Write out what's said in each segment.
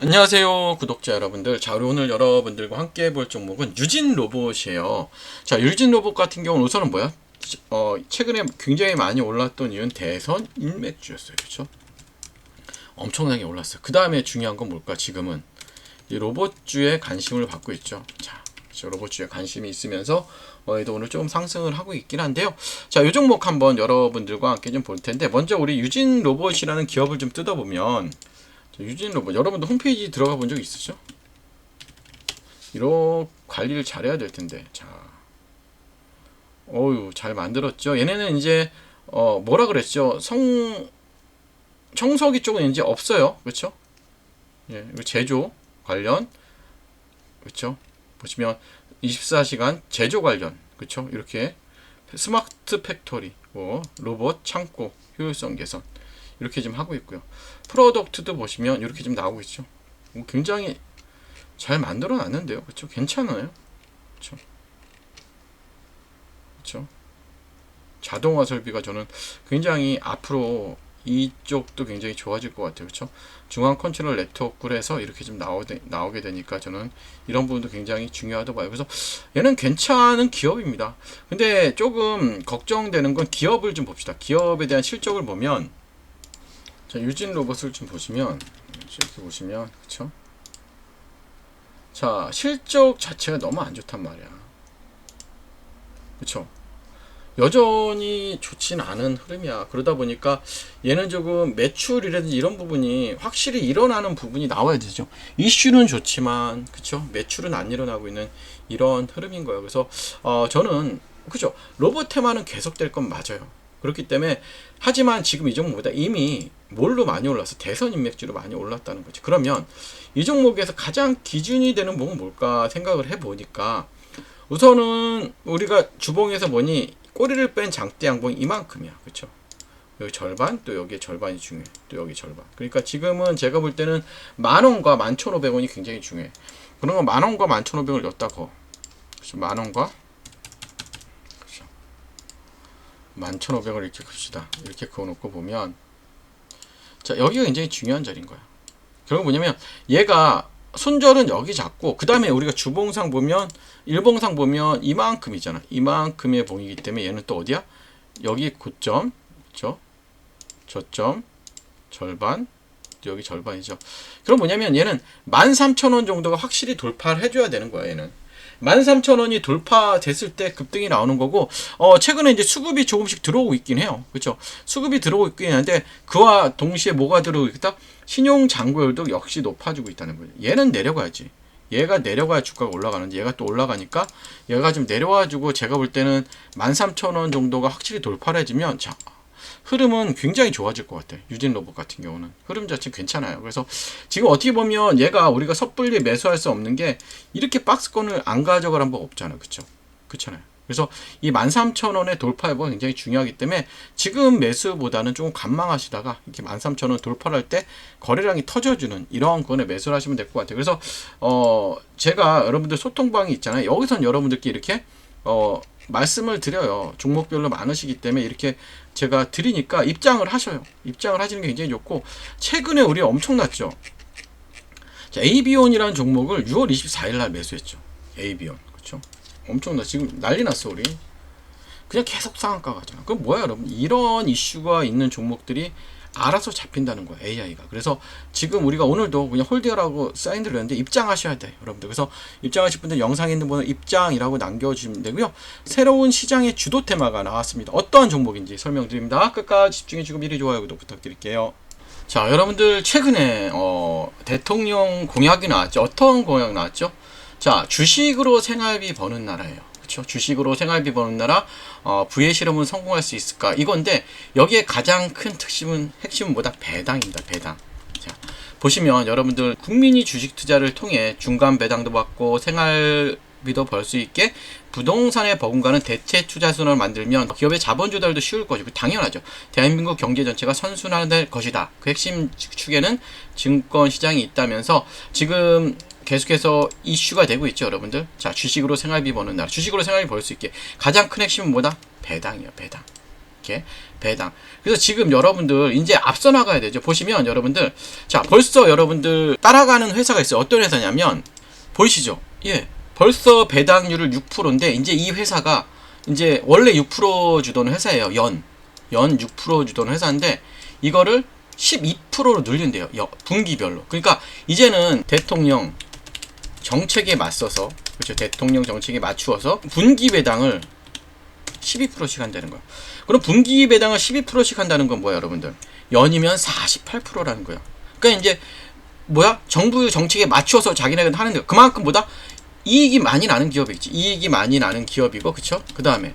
안녕하세요 구독자 여러분들. 자 오늘 여러분들과 함께 볼 종목은 유진 로봇이에요. 자 유진 로봇 같은 경우는 우선은 뭐야? 어 최근에 굉장히 많이 올랐던 이유는 대선 인맥주였어요. 그렇죠 엄청나게 올랐어요. 그 다음에 중요한 건 뭘까 지금은? 이 로봇주에 관심을 받고 있죠. 자? 로봇주에 관심이 있으면서 어, 얘도 오늘 좀 상승을 하고 있긴 한데요. 자이 종목 한번 여러분들과 함께 좀 볼 텐데 먼저 우리 유진 로봇이라는 기업을 좀 뜯어보면 자, 유진 로봇 여러분들 홈페이지 들어가 본 적 있으시죠? 이런 관리를 잘해야 될 텐데. 자. 어유 잘 만들었죠. 얘네는 이제 어 뭐라 그랬죠? 성 청소기 쪽은 이제 없어요. 그렇죠? 예 제조 관련. 그렇죠? 보시면 24시간 제조 관련. 그렇죠? 이렇게 스마트 팩토리 뭐 로봇 창고 효율성 개선 이렇게 좀 하고 있고요. 프로덕트도 보시면 이렇게 좀 나오고 있죠. 뭐 굉장히 잘 만들어 놨는데요. 그렇죠? 괜찮아요. 그렇죠? 그렇죠? 자동화 설비가 저는 굉장히 앞으로 이쪽도 굉장히 좋아질 것 같아요. 그렇죠? 중앙 컨트롤 네트워크를 해서 이렇게 좀 나오게, 나오게 되니까 저는 이런 부분도 굉장히 중요하다고 봐요. 그래서 얘는 괜찮은 기업입니다. 근데 조금 걱정되는 건 기업을 좀 봅시다. 기업에 대한 실적을 보면 자, 유진 로봇을 좀 보시면 이렇게 보시면 그쵸? 자, 실적 자체가 너무 안 좋단 말이야. 그쵸? 여전히 좋진 않은 흐름이야. 그러다 보니까 얘는 조금 매출이라든지 이런 부분이 확실히 일어나는 부분이 나와야 되죠. 이슈는 좋지만, 그쵸? 매출은 안 일어나고 있는 이런 흐름인 거예요. 그래서, 어, 저는, 그죠? 로봇 테마는 계속될 건 맞아요. 그렇기 때문에 하지만 지금 이 종목보다 이미 뭘로 많이 올라서 대선 인맥주로 많이 올랐다는 거지. 그러면 이 종목에서 가장 기준이 되는 부분은 뭘까 생각을 해 보니까 우선은 우리가 주봉에서 보니 꼬리를 뺀 장대 양봉이 이만큼이야. 그쵸? 여기 절반, 또 여기 절반이 중요해. 또 여기 절반. 그러니까 지금은 제가 볼 때는 만 원과 만 천오백 원이 굉장히 중요해. 그런 거 만원과 만 천오백을 넣었다 거. 그쵸? 만원과 11,500을 이렇게 큽시다. 이렇게 그어놓고 보면 자 여기가 굉장히 중요한 자리인 거야. 결국 뭐냐면 얘가 손절은 여기 잡고 그 다음에 우리가 주봉상 보면 일봉상 보면 이만큼이잖아. 이만큼의 봉이기 때문에 얘는 또 어디야? 여기 고점, 그렇죠? 저점, 절반, 여기 절반이죠. 그럼 뭐냐면 얘는 13,000원 정도가 확실히 돌파를 해줘야 되는 거야. 얘는. 13,000원이 돌파됐을 때 급등이 나오는 거고 어 최근에 이제 수급이 조금씩 들어오고 있긴 해요. 그렇죠? 수급이 들어오고 있긴 한데 그와 동시에 뭐가 들어오고 있다? 신용 잔고율도 역시 높아지고 있다는 거예요. 얘는 내려가야지. 얘가 내려가야 주가가 올라가는데 얘가 또 올라가니까 얘가 좀 내려와주고 제가 볼 때는 13,000원 정도가 확실히 돌파를 해주면 자 흐름은 굉장히 좋아질 것 같아요. 유진 로봇 같은 경우는 흐름 자체 괜찮아요. 그래서 지금 어떻게 보면 얘가 우리가 섣불리 매수할 수 없는 게 이렇게 박스권을 안 가져갈 한번 없잖아요. 그쵸? 그렇잖아요. 그래서 이 13,000원의 돌파 여부가 굉장히 중요하기 때문에 지금 매수보다는 조금 관망하시다가 이렇게 13,000원 돌파를 할때 거래량이 터져주는 이런 거에 매수를 하시면 될 것 같아요. 그래서 어 제가 여러분들 소통방이 있잖아요. 여기선 여러분들끼리 이렇게 어 말씀을 드려요. 종목별로 많으시기 때문에 이렇게 제가 드리니까 입장을 하셔요. 입장을 하시는 게 굉장히 좋고 최근에 우리 엄청났죠. 자, AB온이라는 종목을 6월 24일 날 매수했죠. AB온. 그렇죠? 엄청나. 지금 난리 났어, 우리. 그냥 계속 상한가 가잖아. 그럼 뭐야, 여러분? 이런 이슈가 있는 종목들이 알아서 잡힌다는 거야 AI가. 그래서 지금 우리가 오늘도 그냥 홀드라고 사인을 했는데 입장하셔야 돼 여러분들. 그래서 입장하실 분들 영상에 있는 분은 입장이라고 남겨주시면 되고요. 새로운 시장의 주도 테마가 나왔습니다. 어떠한 종목인지 설명드립니다. 끝까지 집중해주고 미리 좋아요 구독 부탁드릴게요. 자 여러분들 최근에 어, 대통령 공약이 나왔죠? 어떤 공약 나왔죠? 자 주식으로 생활비 버는 나라예요 그렇죠? 주식으로 생활비 버는 나라 어, 부의 실험은 성공할 수 있을까 이건데 여기에 가장 큰 특심은 핵심은 뭐다 배당입니다 배당 자 보시면 여러분들 국민이 주식 투자를 통해 중간 배당도 받고 생활 비도 벌 수 있게 부동산에 버금가는 대체 투자 순환을 만들면 기업의 자본 조달도 쉬울 것이고 당연하죠. 대한민국 경제 전체가 선순환될 것이다. 그 핵심 축에는 증권 시장이 있다면서 지금 계속해서 이슈가 되고 있죠, 여러분들. 자, 주식으로 생활비 버는 나라. 주식으로 생활비 벌 수 있게 가장 큰 핵심은 뭐다? 배당이요, 배당. 이렇게 배당. 그래서 지금 여러분들 이제 앞서 나가야 되죠. 보시면 여러분들 자 벌써 여러분들 따라가는 회사가 있어요. 어떤 회사냐면 보이시죠? 예, 벌써 배당률을 6%인데 이제 이 회사가 이제 원래 6% 주던 회사예요. 연. 연 6% 주던 회사인데 이거를 12%로 늘린대요. 여- 분기별로. 그러니까 이제는 대통령 정책에 맞서서 그렇죠. 대통령 정책에 맞추어서 분기 배당을 12%씩 한다는 거예요. 그럼 분기 배당을 12%씩 한다는 건 뭐야, 여러분들? 연이면 48%라는 거예요. 그러니까 이제 뭐야? 정부 정책에 맞추어서 자기네가 하는 데 그만큼 보다 이익이 많이 나는 기업이겠지. 이익이 많이 나는 기업이고, 그쵸? 그 다음에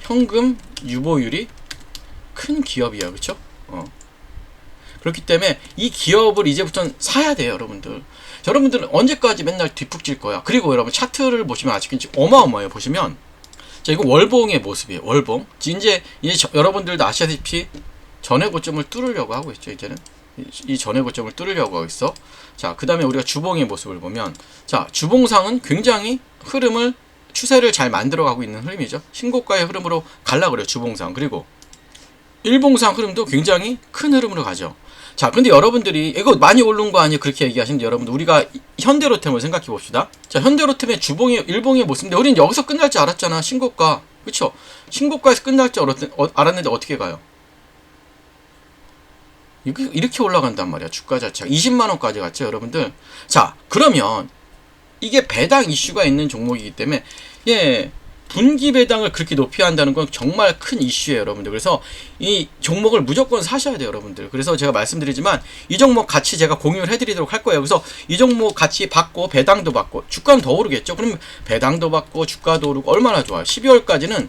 현금 유보율이 큰 기업이야, 그쵸? 어. 그렇기 때문에 이 기업을 이제부터는 사야 돼요, 여러분들. 자, 여러분들은 언제까지 맨날 뒷북질 거야? 그리고 여러분 차트를 보시면 아직 이제 어마어마해요. 보시면 자 이거 월봉의 모습이에요. 월봉. 이제 이제 저- 여러분들도 아시다시피 전의 고점을 뚫으려고 하고 있죠. 이제는 이- 이 전의 고점을 뚫으려고 하고 있어. 자, 그 다음에 우리가 주봉의 모습을 보면 자 주봉상은 굉장히 흐름을 추세를 잘 만들어 가고 있는 흐름이죠. 신고가의 흐름으로 갈라 그래요. 주봉상 그리고 일봉상 흐름도 굉장히 큰 흐름으로 가죠. 자, 근데 여러분들이 이거 많이 오른 거 아니에요? 그렇게 얘기하시는데 여러분들 우리가 현대로템을 생각해 봅시다. 자, 현대로템의 주봉의 일봉의 모습인데 우리는 여기서 끝날 줄 알았잖아. 신고가. 그쵸? 신고가에서 끝날 줄 알았, 어, 알았는데 어떻게 가요? 이렇게 올라간단 말이야. 주가 자체가 20만 원까지 갔죠, 여러분들. 자, 그러면 이게 배당 이슈가 있는 종목이기 때문에 예. 분기 배당을 그렇게 높이 한다는 건 정말 큰 이슈예요, 여러분들. 그래서 이 종목을 무조건 사셔야 돼요, 여러분들. 그래서 제가 말씀드리지만 이 종목 같이 제가 공유를 해드리도록 할 거예요. 그래서 이 종목 같이 받고 배당도 받고 주가는 더 오르겠죠. 그럼 배당도 받고 주가도 오르고 얼마나 좋아요. 12월까지는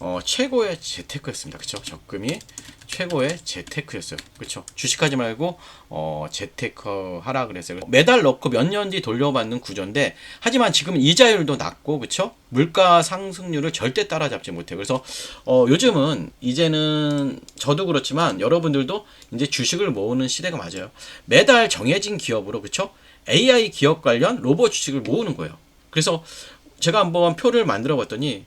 어, 최고의 재테크였습니다. 그쵸? 적금이 최고의 재테크였어요. 그렇죠? 주식하지 말고 어, 재테크 하라 그랬어요. 매달 넣고 몇 년 뒤 돌려받는 구조인데 하지만 지금 이자율도 낮고 그렇죠? 물가 상승률을 절대 따라잡지 못해요. 그래서 어, 요즘은 이제는 저도 그렇지만 여러분들도 이제 주식을 모으는 시대가 맞아요. 매달 정해진 기업으로 그렇죠? AI 기업 관련 로봇 주식을 모으는 거예요. 그래서 제가 한번 표를 만들어 봤더니